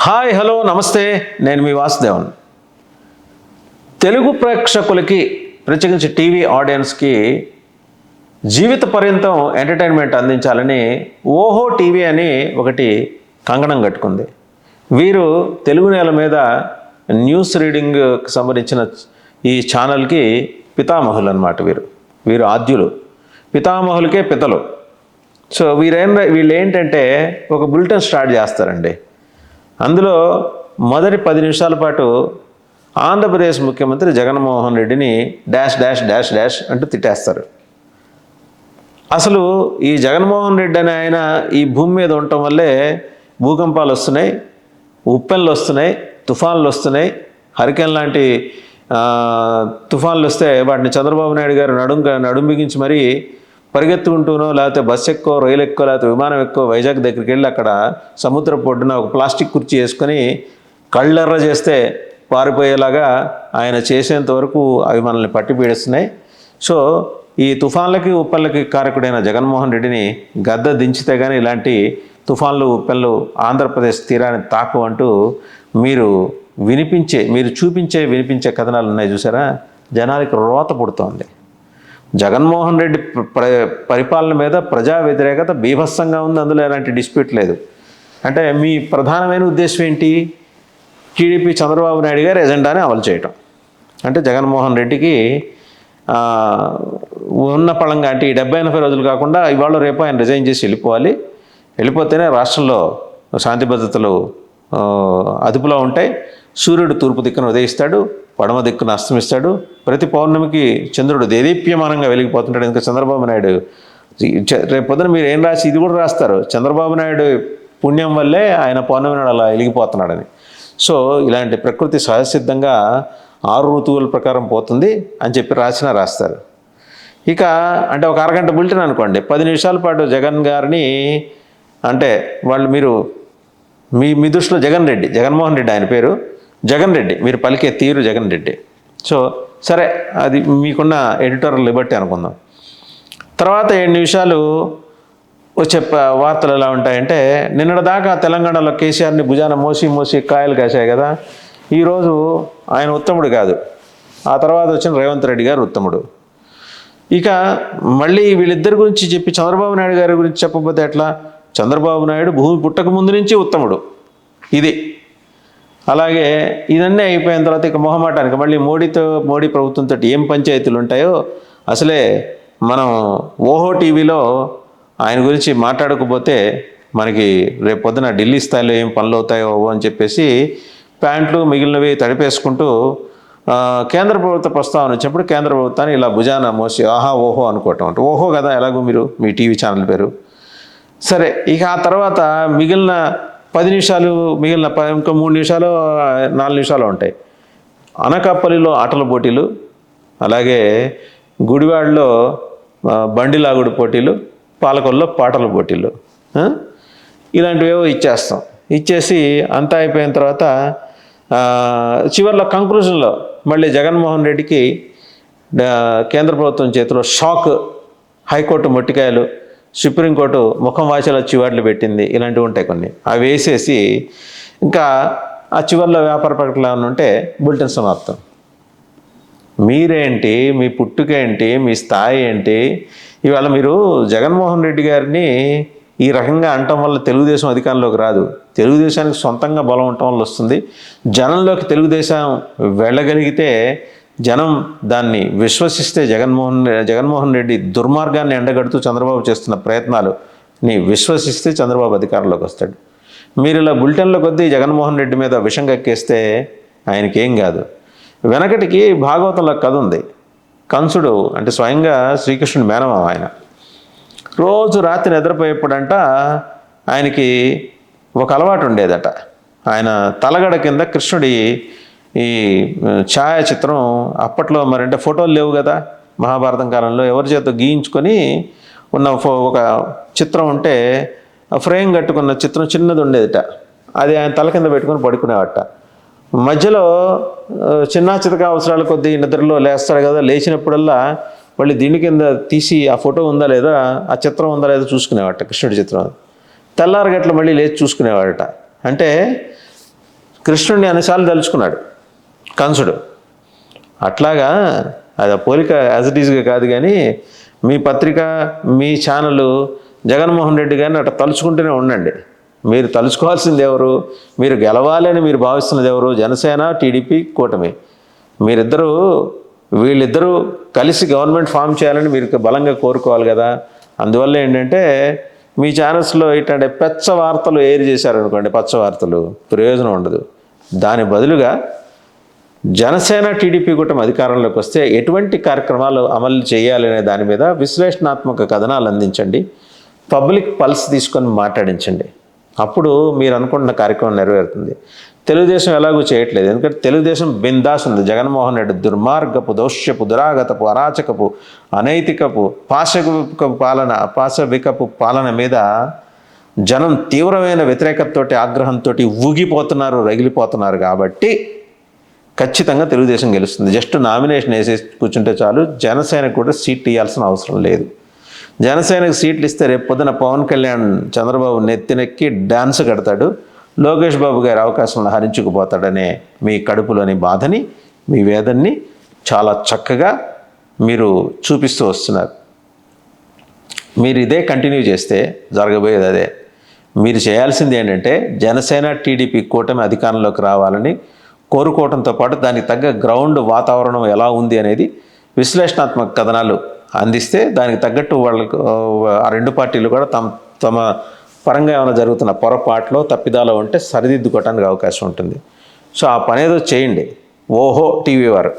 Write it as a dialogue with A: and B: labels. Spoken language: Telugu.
A: హాయ్ హలో నమస్తే. నేను మీ వాసుదేవన్. తెలుగు ప్రేక్షకులకి ప్రత్యేకించి టీవీ ఆడియన్స్కి జీవిత పర్యంతం ఎంటర్టైన్మెంట్ అందించాలని ఓహో టీవీ అని ఒకటి కంగణం కట్టుకుంది. వీరు తెలుగు నేల మీద న్యూస్ రీడింగ్కి సంబంధించిన ఈ ఛానల్కి పితామహులు అన్నమాట వీరు. వీరు ఆద్యులు. పితామహులకే పితలు. సో వీరేం వీళ్ళు ఏంటంటే ఒక బులెటిన్ స్టార్ట్ చేస్తారండి. అందులో మొదటి పది నిమిషాల పాటు ఆంధ్రప్రదేశ్ ముఖ్యమంత్రి జగన్మోహన్ రెడ్డిని డాష్ డాష్ డాష్ డాష్ అంటూ తిట్టేస్తారు. అసలు ఈ జగన్మోహన్ రెడ్డి అనే ఆయన ఈ భూమి మీద ఉండటం వల్లే భూకంపాలు వస్తున్నాయి ఉప్పెన్లు వస్తున్నాయి తుఫాన్లు వస్తున్నాయి. హరికేన్ లాంటి తుఫాన్లు వస్తే వాటిని చంద్రబాబు నాయుడు గారు నడుం నడుం బిగించి మరీ పరిగెత్తుకుంటూనో లేకపోతే బస్సు ఎక్కువ రైలు ఎక్కువ లేకపోతే విమానం ఎక్కువ వైజాగ్ దగ్గరికి వెళ్ళి అక్కడ సముద్ర పొడ్డున ఒక ప్లాస్టిక్ కుర్చీ వేసుకొని కళ్ళెర్ర చేస్తే పారిపోయేలాగా ఆయన చేసేంత వరకు అవి మనల్ని పట్టి పీడిస్తున్నాయి. సో ఈ తుఫాన్లకి ఉప్పెన్లకి కారకుడైన జగన్మోహన్ రెడ్డిని గద్ద దించితే కానీ ఇలాంటి తుఫాన్లు ఉప్పెన్లు ఆంధ్రప్రదేశ్ తీరాన్ని తాకు అంటూ మీరు వినిపించే మీరు చూపించే వినిపించే కథనాలు ఉన్నాయి చూసారా? జనాలకి రోత పుడుతోంది. జగన్మోహన్ రెడ్డి పరిపాలన మీద ప్రజా వ్యతిరేకత బీభత్సంగా ఉంది అందులో ఎలాంటి డిస్ప్యూట్ లేదు. అంటే మీ ప్రధానమైన ఉద్దేశం ఏంటి? టీడీపీ చంద్రబాబు నాయుడు గారి ఎజెండాని అమలు చేయటం. అంటే జగన్మోహన్ రెడ్డికి ఉన్న పళంగా అంటే ఈ డెబ్బై ఎనభై రోజులు కాకుండా ఇవాళ రేపు ఆయన రిజైన్ చేసి వెళ్ళిపోవాలి. వెళ్ళిపోతేనే రాష్ట్రంలో శాంతి భద్రతలు అదుపులో ఉంటాయి. సూర్యుడు తూర్పు దిక్కును ఉదయిస్తాడు. పడమ దిక్కును అస్తమిస్తాడు. ప్రతి పౌర్ణమికి చంద్రుడు దేదీప్యమానంగా వెలిగిపోతుంటాడు. ఇంకా చంద్రబాబు నాయుడు రేపు పొద్దున మీరు ఏం రాసి ఇది కూడా రాస్తారు. చంద్రబాబు నాయుడు పుణ్యం వల్లే ఆయన పౌర్ణమి నాడు అలా వెలిగిపోతున్నాడని. సో ఇలాంటి ప్రకృతి సహజసిద్ధంగా ఆరు ఋతువుల ప్రకారం పోతుంది అని చెప్పి రాసినా రాస్తారు. ఇక అంటే ఒక అరగంట బులెటిన్ అనుకోండి. పది నిమిషాల పాటు జగన్ గారిని అంటే వాళ్ళు మీరు మీ మీ దృష్టిలో జగన్ రెడ్డి జగన్మోహన్ రెడ్డి ఆయన పేరు. జగన్ రెడ్డి మీరు పలికే తీరు జగన్ రెడ్డి. సో సరే అది మీకున్న ఎడిటోరియల్ లిబర్టీ అనుకుందాం. తర్వాత ఏడు నిమిషాలు వచ్చే వార్తలు ఎలా ఉంటాయంటే నిన్నటిదాకా తెలంగాణలో కేసీఆర్ని భుజాన మోసి మోసి కాయలు కాశాయి కదా ఈరోజు ఆయన ఉత్తముడు కాదు. ఆ తర్వాత వచ్చిన రేవంత్ రెడ్డి గారు ఉత్తముడు. ఇక మళ్ళీ వీళ్ళిద్దరి గురించి చెప్పి చంద్రబాబు నాయుడు గారి గురించి చెప్పబోతే ఎట్లా? చంద్రబాబు నాయుడు భూమి పుట్టక ముందు నుంచి ఉత్తముడు. ఇది. అలాగే ఇదన్నీ అయిపోయిన తర్వాత ఇక మొహమాటానికి మళ్ళీ మోడీతో మోడీ ప్రభుత్వంతో ఏం పంచాయతీలు ఉంటాయో అసలే మనం ఓహో టీవీలో ఆయన గురించి మాట్లాడకపోతే మనకి రేపు పొద్దున ఢిల్లీ స్థాయిలో ఏం పనులు అవుతాయో అని చెప్పేసి ప్యాంట్లు మిగిలినవి తడిపేసుకుంటూ కేంద్ర ప్రభుత్వ ప్రస్తావన వచ్చినప్పుడు కేంద్ర ప్రభుత్వాన్ని ఇలా భుజాన మోసి ఆహా ఓహో అనుకోవటం అంటే. ఓహో కదా ఎలాగో మీరు మీ టీవీ ఛానల్ పేరు. సరే ఇక ఆ తర్వాత మిగిలిన పది నిమిషాలు మిగిలిన ఇంకా మూడు నిమిషాలు నాలుగు నిమిషాలు ఉంటాయి. అనకాపల్లిలో ఆటల పోటీలు అలాగే గుడివాడలో ఆ, బండి లాగుడు పోటీలు పాలకొల్లో పాటల పోటీలు ఇలాంటివేవో ఇచ్చేస్తాం. ఇచ్చేసి అంతా అయిపోయిన తర్వాత చివరిలో కంక్లూజన్లో మళ్ళీ జగన్మోహన్ రెడ్డికి కేంద్ర ప్రభుత్వం చేతిలో షాక్ హైకోర్టు మొట్టికాయలు సుప్రీంకోర్టు ముఖం వాచలో చివాట్లు పెట్టింది. ఇలాంటివి ఉంటాయి కొన్ని. అవి వేసేసి ఇంకా ఆ చివరిలో వ్యాపార ప్రకటనలు ఏమైనా ఉంటే బులెటిన్ సమాప్తం మీరేంటి? మీ పుట్టుక ఏంటి మీ స్థాయి ఏంటి? ఇవాళ మీరు జగన్మోహన్ రెడ్డి గారిని ఈ రకంగా అంటం వల్ల తెలుగుదేశం అధికారంలోకి రాదు. తెలుగుదేశానికి సొంతంగా బలం ఉండటం వల్ల వస్తుంది. జనంలోకి తెలుగుదేశం వెళ్ళగలిగితే జనం దాన్ని విశ్వసిస్తే జగన్మోహన్ జగన్మోహన్ రెడ్డి దుర్మార్గాన్ని ఎండగడుతూ చంద్రబాబు చేస్తున్న ప్రయత్నాలుని విశ్వసిస్తే చంద్రబాబు అధికారంలోకి వస్తాడు. మీరు ఇలా బులెటిన్ల కొద్దీ జగన్మోహన్ రెడ్డి మీద విషం కక్కేస్తే ఆయనకేం కాదు. వెనకటికి భాగవతంలో కథ ఉంది. కంసుడు అంటే స్వయంగా శ్రీకృష్ణుడి మేనమామ ఆయన. రోజు రాత్రి నిద్రపోయేప్పుడంట ఆయనకి ఒక అలవాటు ఉండేదట. ఆయన తలగడ కింద కృష్ణుడి ఈ ఛాయాచిత్రం అప్పట్లో మరంటే ఫోటోలు లేవు కదా మహాభారతం కాలంలో. ఎవరి చేత గీయించుకొని ఉన్న ఫో ఒక చిత్రం ఉంటే ఆ ఫ్రేమ్ కట్టుకున్న చిత్రం చిన్నది ఉండేదిట. అది ఆయన తల కింద పెట్టుకొని పడుకునేవాట. మధ్యలో చిన్న చితక అవసరాల కొద్దీ నిద్రలో లేస్తాడు కదా లేచినప్పుడల్లా మళ్ళీ దీని కింద తీసి ఆ ఫోటో ఉందా లేదా ఆ చిత్రం ఉందా లేదా చూసుకునేవాట కృష్ణుడి చిత్రం తెల్లారగట్ల మళ్ళీ లేచి చూసుకునేవాడట. అంటే కృష్ణుడిని అన్నిసార్లు తలుచుకున్నాడు. కంసుడు. అట్లాగా అది ఆ పోలిక యాజ్ ఇట్ ఈజ్గా కాదు కానీ మీ పత్రిక మీ ఛానల్ జగన్మోహన్ రెడ్డి గారిని అట్లా తలుచుకుంటూనే ఉండండి. మీరు తలుచుకోవాల్సింది ఎవరు? మీరు గెలవాలని మీరు భావిస్తున్నది ఎవరు? జనసేన టీడీపీ కూటమి. మీరిద్దరూ వీళ్ళిద్దరూ కలిసి గవర్నమెంట్ ఫామ్ చేయాలని మీరు బలంగా కోరుకోవాలి కదా. అందువల్ల ఏంటంటే మీ ఛానల్స్లో ఇట్లాంటి పెచ్చ వార్తలు ఏరి చేశారనుకోండి పచ్చ వార్తలు ప్రయోజనం ఉండదు. దాని బదులుగా జనసేన టీడీపీ కూటమి అధికారంలోకి వస్తే ఎటువంటి కార్యక్రమాలు అమలు చేయాలనే దాని మీద విశ్లేషణాత్మక కథనాలు అందించండి. పబ్లిక్ పల్స్ తీసుకొని మాట్లాడించండి. అప్పుడు మీరు అనుకుంటున్న కార్యక్రమం నెరవేరుతుంది. తెలుగుదేశం ఎలాగూ చేయట్లేదు. ఎందుకంటే తెలుగుదేశం బిందాస్ ఉంది. జగన్మోహన్ రెడ్డి దుర్మార్గపు దౌష్యపు దురాగతపు అరాచకపు అనైతికపు పాశవికపు పాలన పాశవికపు పాలన మీద జనం తీవ్రమైన వ్యతిరేకతతోటి ఆగ్రహంతో ఊగిపోతున్నారు రగిలిపోతున్నారు కాబట్టి ఖచ్చితంగా తెలుగుదేశం గెలుస్తుంది. జస్ట్ నామినేషన్ వేసేసి కూర్చుంటే చాలు జనసేనకు కూడా సీట్ ఇవ్వాల్సిన అవసరం లేదు. జనసేనకు సీట్లు ఇస్తే రేపు పొద్దున పవన్ కళ్యాణ్ చంద్రబాబు నెత్తినెక్కి డాన్స్ కడతాడు. లోకేష్ బాబు గారి అవకాశంలో హరించుకుపోతాడనే మీ కడుపులోని బాధని మీ వేదన్ని చాలా చక్కగా మీరు చూపిస్తూ వస్తున్నారు. మీరు ఇదే కంటిన్యూ చేస్తే జరగబోయేది అదే. మీరు చేయాల్సింది ఏంటంటే జనసేన టీడీపీ కూటమి అధికారంలోకి రావాలని కోరుకోవడంతో పాటు దానికి తగ్గ గ్రౌండ్ వాతావరణం ఎలా ఉంది అనేది విశ్లేషణాత్మక కథనాలు అందిస్తే దానికి తగ్గట్టు వాళ్ళకు ఆ రెండు పార్టీలు కూడా తమ తమ పరంగా ఏమైనా జరుగుతున్న పొరపాట్లో తప్పిదాలో ఉంటే సరిదిద్దుకోవడానికి అవకాశం ఉంటుంది. సో ఆ పనేదో చేయండి. ఓహో టీవీ వారు.